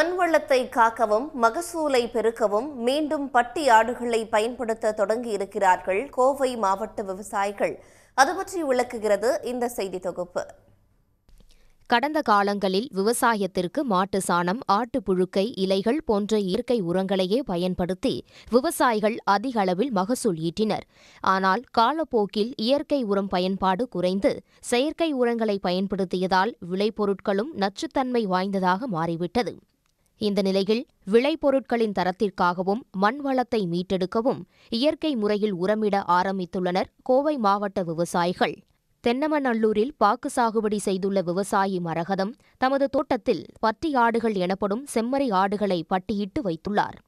மண்வளத்தை காக்கவும் மகசூலை பெருக்கவும் மீண்டும் பட்டி ஆடுகளை பயன்படுத்த தொடங்கியிருக்கிறார்கள் கோவை மாவட்ட விவசாயிகள். அது பற்றி விளக்குகிறது இந்த செய்தி தொகுப்பு. கடந்த காலங்களில் விவசாயத்திற்கு மாட்டு சாணம் ஆட்டு புழுக்கை இலைகள் போன்ற இயற்கை உரங்களையே பயன்படுத்தி விவசாயிகள் அதிக அளவில் மகசூல் ஈட்டினர். ஆனால் காலப்போக்கில் இயற்கை உரம் பயன்பாடு குறைந்து செயற்கை உரங்களை பயன்படுத்தியதால் விளைபொருட்களும் நச்சுத்தன்மை வாய்ந்ததாக மாறிவிட்டது. இந்த நிலையில் விளைபொருட்களின் தரத்திற்காகவும் மண் வளத்தை மீட்டெடுக்கவும் இயற்கை முறையில் உரமிட ஆரம்பித்துள்ளனர் கோவை மாவட்ட விவசாயிகள். தென்னமநல்லூரில் பாக்கு சாகுபடி செய்துள்ள விவசாயி மரகதம் தமது தோட்டத்தில் பட்டி ஆடுகள் எனப்படும் செம்மறி ஆடுகளை பட்டியிட்டு வைத்துள்ளார்.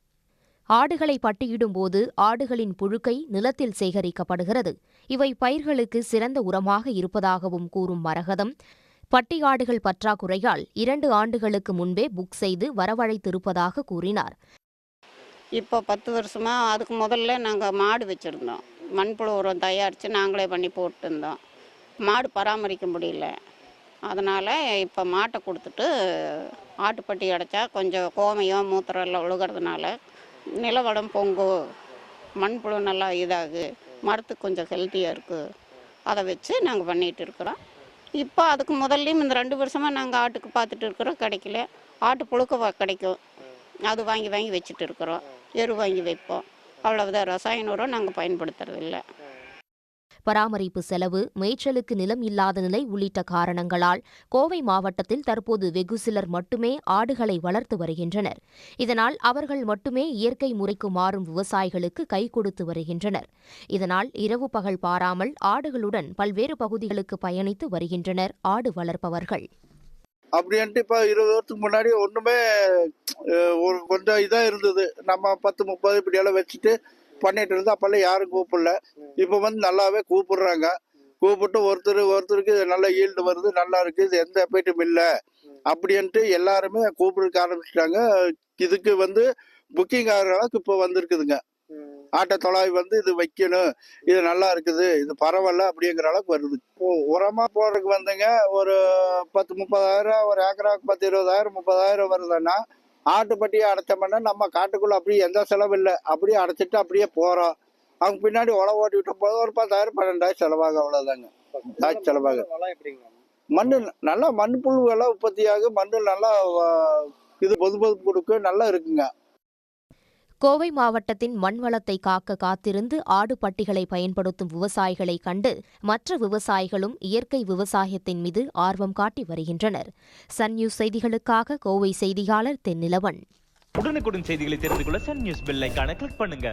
ஆடுகளை பட்டியிடும்போது ஆடுகளின் புழுக்கை நிலத்தில் சேகரிக்கப்படுகிறது. இவை பயிர்களுக்கு சிறந்த உரமாக இருப்பதாகவும் கூறும் மரகதம் பட்டிகாடுகள் பற்றாக்குறையால் இரண்டு ஆண்டுகளுக்கு முன்பே புக் செய்து வரவழைத்திருப்பதாக கூறினார். இப்போ பத்து வருஷமாக அதுக்கு முதல்ல நாங்கள் மாடு வச்சுருந்தோம். மண்புழு உரம் தயாரித்து நாங்களே பண்ணி போட்டுருந்தோம். மாடு பராமரிக்க முடியல. அதனால் இப்போ மாட்டை கொடுத்துட்டு ஆட்டுப்பட்டி அடைச்சா கொஞ்சம் கோமையும் மூத்திரம் எல்லாம் ஒழுகிறதுனால நிலவடம் பொங்கும் மண்புழு நல்லா இதாகு மரத்துக்கு கொஞ்சம் ஹெல்த்தியாக இருக்குது அதை வச்சு நாங்கள் பண்ணிகிட்டு இருக்கிறோம். இப்போ அதுக்கு முதல்லையும் இந்த ரெண்டு வருஷமாக நாங்கள் ஆட்டுக்கு பார்த்துட்டு இருக்கிறோம் கிடைக்கல. ஆட்டு புழுக்க கிடைக்கும். அது வாங்கி வாங்கி வச்சுட்டு இருக்கிறோம். எரு வாங்கி வைப்போம். அவ்வளவுதான். ரசாயன உரம் நாங்கள் பயன்படுத்துறதில்ல. பராமரிப்பு செலவு மேய்ச்சலுக்கு நிலம் இல்லாத நிலை உள்ளிட்ட காரணங்களால் கோவை மாவட்டத்தில் தற்போது வெகு சிலர் மட்டுமே ஆடுகளை வளர்த்து வருகின்றனர். இதனால் அவர்கள் மட்டுமே இயற்கை முறைக்கு மாறும் விவசாயிகளுக்கு கை கொடுத்து வருகின்றனர். இதனால் இரவு பகல் பாராமல் ஆடுகளுடன் பல்வேறு பகுதிகளுக்கு பயணித்து வருகின்றனர் ஆடு வளர்ப்பவர்கள். அப்படின்ட்டு இப்போ இருபது வருஷத்துக்கு முன்னாடி ஒன்றுமே ஒரு கொஞ்சம் இதாக இருந்தது. நம்ம பத்து முப்பது இப்படியெல்லாம் வச்சுட்டு பண்ணிட்டு இருந்தோம் அப்போல்லாம் யாரும் கூப்பிடல. இப்போ வந்து நல்லாவே கூப்பிடுறாங்க. கூப்பிட்டு ஒருத்தர் ஒருத்தருக்கு இது நல்ல ஈல்டு வருது நல்லா இருக்கு இது எந்த எஃபெக்டும் இல்லை. அப்படின்ட்டு எல்லாருமே கூப்பிடுக்க ஆரம்பிச்சிட்டாங்க. இதுக்கு வந்து புக்கிங் ஆகிற அளவுக்கு இப்போ வந்திருக்குதுங்க. ஆட்டை தொலாவி வந்து இது வைக்கணும் இது நல்லா இருக்குது இது பரவாயில்ல அப்படிங்கிற அளவுக்கு வருது. இப்போ உரமா போடுறதுக்கு வந்துங்க ஒரு பத்து முப்பதாயிரம் ஒரு ஏக்கராவுக்கு பத்து இருபதாயிரம் முப்பதாயிரம் வருதுன்னா ஆட்டுப்பட்டியை அடைச்சோம்னா நம்ம காட்டுக்குள்ள அப்படியே எந்த செலவு இல்லை. அப்படியே அடைச்சிட்டு அப்படியே போகிறோம் அவங்க பின்னாடி உழவு ஓட்டி விட்ட போது ஒரு பத்தாயிரம் பன்னெண்டாயிரம் செலவாகும் அவ்வளோதாங்க தாய் செலவாகும். மண் நல்லா மண் புழுவெல்லாம் உற்பத்தி ஆகும் மண்ணு நல்லா இது பொது பொது கொடுக்கு நல்லா இருக்குங்க. கோவை மாவட்டத்தின் மண்வளத்தை காக்க காத்திருந்து ஆடு பட்டிகளை பயன்படுத்தும் விவசாயிகளை கண்டு மற்ற விவசாயிகளும் இயற்கை விவசாயத்தின் மீது ஆர்வம் காட்டி வருகின்றனர். சன் நியூஸ் செய்திகளுக்காக கோவை செய்தியாளர் தென்னிலவன். உடனுக்குடன் செய்திகளை தெரிந்து கொள்ள சன் நியூஸ் பெல்லைக்கான கிளிக் பண்ணுங்க.